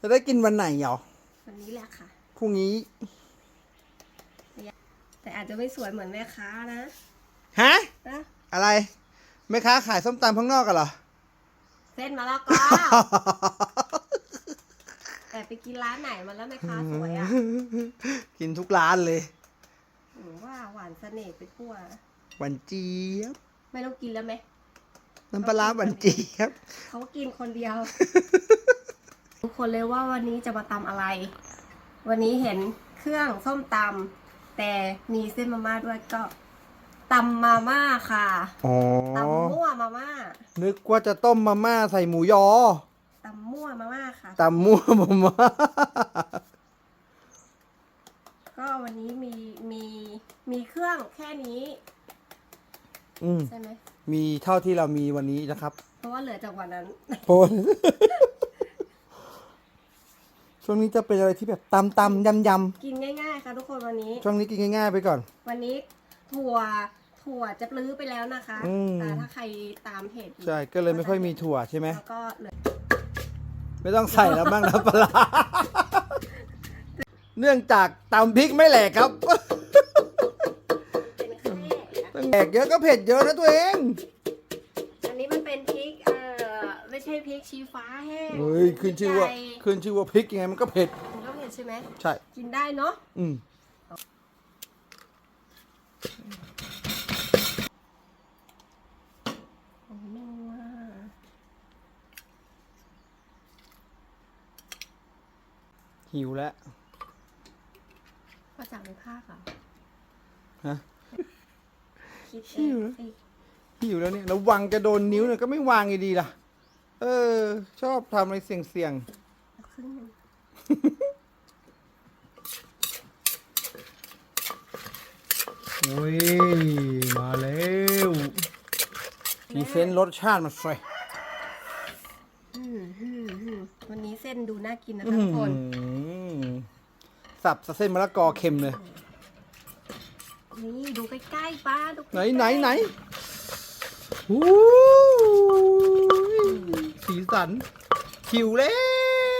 จะได้กินวันไหนเหรอวันนี้แหละค่ะ พรุ่งนี้ แต่อาจจะไม่สวยเหมือนแม่ค้านะฮะ นะอะไรแม่ค้าขายส้มตำข้างนอกกันเหรอ เส้นมะละกอแต่ไปกินร้านไหนมาแล้วแม่ค้าสวยอะกินทุกร้านเลยหรือว่าหวานเสน่ห์ไปทั่วหวานเจี๊ยบไม่ต้องกินแล้วไหมน้ำปลาร้าหวานเจี๊ยบเขากินคนเดียว ทุกคนเลยว่าวันนี้จะมาตำอะไร วันนี้เห็นเครื่องส้มตำแต่มีเส้นมาม่าด้วยก็ตำมาม่าค่ะอ๋อตำมั่วมาม่านึกว่าจะต้มมาม่าใส่หมูยอตำมั่วมาม่าค่ะตำมั่วมาม่าก็วันนี้มีมีมีเครื่องแค่นี้อืมใช่ไหมมีเท่าที่เรามีวันนี้นะครับ เพราะว่าเหลือจากวันนั้นโอ้ย ช่วงนี้จะเป็นอะไรที่แบบตำตำยำยกินง่ายๆค่ะทุกคนวันนี้ำช่วงนี้กินง่ายๆไปก่อน วันนี้ถั่วถั่วจะปลื้อไปแล้วนะคะอืม แต่ถ้าใครตามเพจใช่ก็เลยไม่ค่อยมีถั่วใช่ไหมแล้วก็เหลือไม่ต้องใส่แล้วบ้างนะปลาร้าเนื่องจากตำพริกไม่แหลกครับเป็นแค่ต้องแหลกเยอะก็เผ็ดเยอะนะตัวเอง พริกชี้ฟ้าแห้งเฮ้ยขึ้นชื่อว่าพริกใหญ่ขึ้นชื่อว่าพริกยังไงมันก็เผ็ดมันก็เผ็ดใช่ไหมใช่ กินได้เนาะอืมโอ้นัวหิวแล้วก็จากในภาคอะฮะคิดเอหิวงเหรอสิ หิวแล้วเนี่ยระวังจะโดนนิ้วเนี่ยก็ไม่วางดีๆล่ะ เออ ชอบทำอะไรเสี่ยงเอาครึ่งหนึ่งๆโอ้ย มาแล้วพรีเซนต์รสชาติมาใส่อืมอืมอืมวันนี้เส้นดูน่ากินนะอื้คะอทุกคนหือสับเส้นมะละกอเค็มเลย นี่ดูใกล้ๆป้าดูไหนใกล้ๆไหนไหนอู้ย สีสันหิวแล้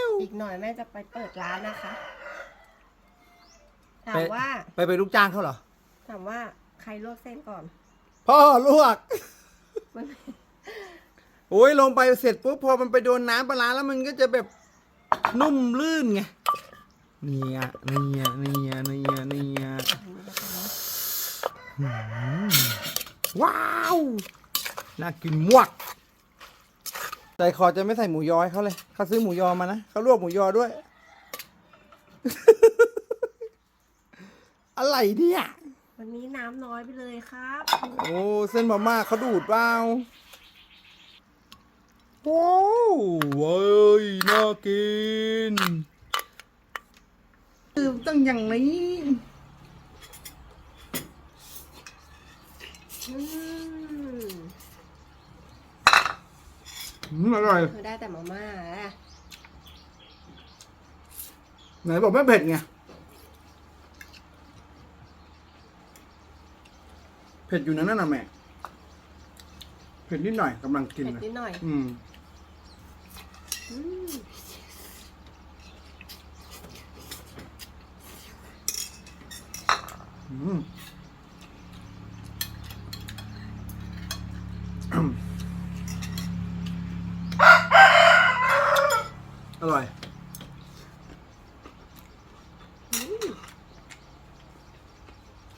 วอีกหน่อยแม่จะไปเปิดร้านนะคะถาไปมว่าไปไปนลูกจ้างเขาเหรอถามว่าใครลวกเส้นก่อน พ่อลวกมันโอ้ยลงไปเสร็จปุ๊บพอมันไปโดนน้ำปลาร้าแล้วมันก็จะแบบนุ่มลื่นไงเนี่ยเนี่ยเนี่ยเนี่ยเนี่ยหืมว้าว น่ากินมวก ใจคอจะไม่ใส่หมูยอให้เขาเลยเขาซื้อหมูยอมานะเขาลวกหมูยอด้วย อะไรเนี่ย วันนี้น้ำน้อยไปเลยครับ โอ้เส้นมาม่าเขาดูดเปล่าว้าวเว้ยน่ากินคือต้องอย่างนี้ อืม อืมอร่อย เธอได้แต่มาม่าอะไหนบอกไม่เผ็ดไง เผ็ดอยู่นะนั่นน่ะแม่ เผ็ดนิดหน่อยกำลังกินเผ็ดเลยนิดหน่อยอืม อืมอืม อร่อย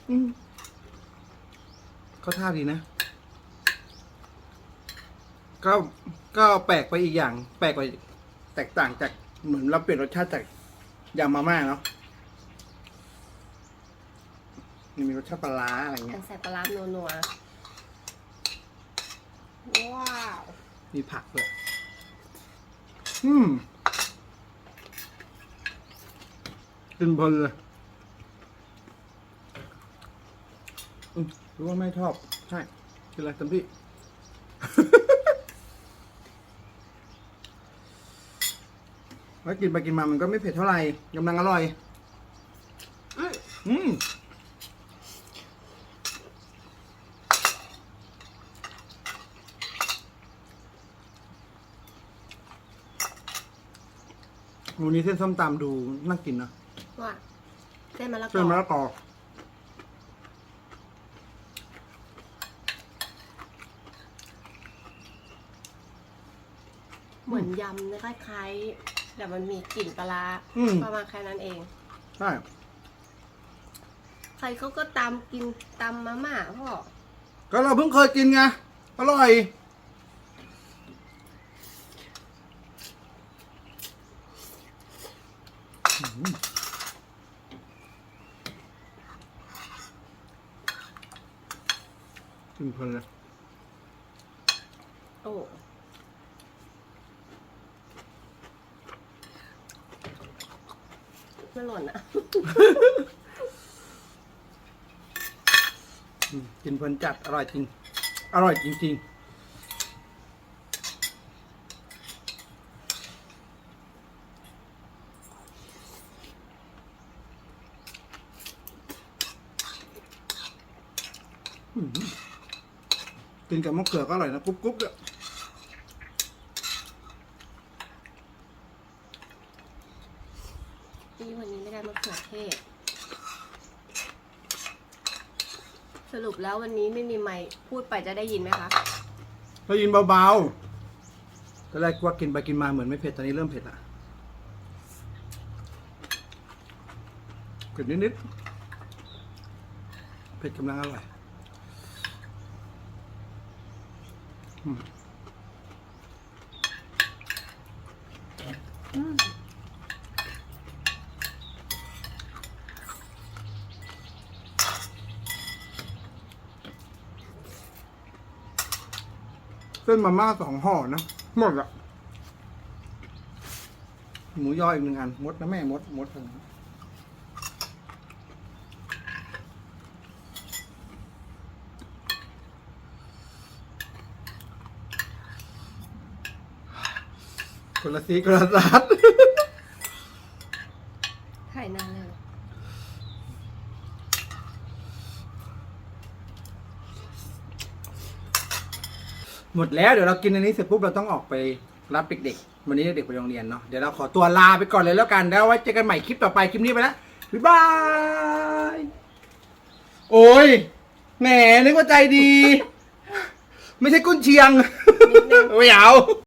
อืมก็ท่าดีนะ ก็ก็แปลกไปอีกอย่าง แปลกไปแตกต่างจากเหมือนเราเปลี่ยนรสชาติจากยำมาม่าเนาะนี่มีรสชาติปลาร้าอะไรเป็เงี้นยใส่ปลาร้านัวๆว้าว มีผักด้วยอืม กินเพลินเลยอืมรู้ว่าไม่ชอบ ใช่กินอะไรเต็มที่แล้วกินไปกินมามันก็ไม่เผ็ดเท่าไหร่กำลังอร่อย อืมอืมวันนี้เส้นส้มตำดูน่ากินนะ ว่าเส้นมะละกเส้นมะอละกอเหมือนยำนะคล้ายๆแต่มันมีกลิ่นปลาร้าอืม ประมาณแค่นั้นเอง ใช่ใครเขาก็ตำกินตำมาม่าพ่อก็เราเพิ่งเคยกินไง อร่อย กินเพลินเลยโอ้ไม่หล่นอะ อืมกินเพลินจัดอร่อยจริง อร่อยจริง ๆ อืม กินกับมะเขือก็อร่อยนะกรุบกรุบเลยนี่วันนี้ไม่ได้มะเขือเทศ สรุปแล้ววันนี้ไม่มีไมค์พูดไปจะได้ยินไหมคะได้ยินเบาๆตอนแรกว่ากินไปกินมาเหมือนไม่เผ็ดตอนนี้เริ่มเผ็ดละเผ็ดนิดๆเผ็ดกำลังอร่อยอืม เส้นมาม่าสองห่อนะหมดละหมูยออีกหนึ่งอันมดนะแม่มดมดทางนั้น คนละสีคนละสัดถ่ายนานเลยหมดแล้วเดี๋ยวเรากินอันนี้เสร็จปุ๊บเราต้องออกไปรับเด็กๆวันนี้เด็กไปโรงเรียนเนาะเดี๋ยวเราขอตัวลาไปก่อนเลยแล้วกันแล้วไว้เจอกันใหม่คลิปต่อไปคลิปนี้ไปแล้วบ๊ายบายโอ้ยแหมนึกว่าใจดี ไม่ใช่กุ้นเชียงนิดนึงไม่เอา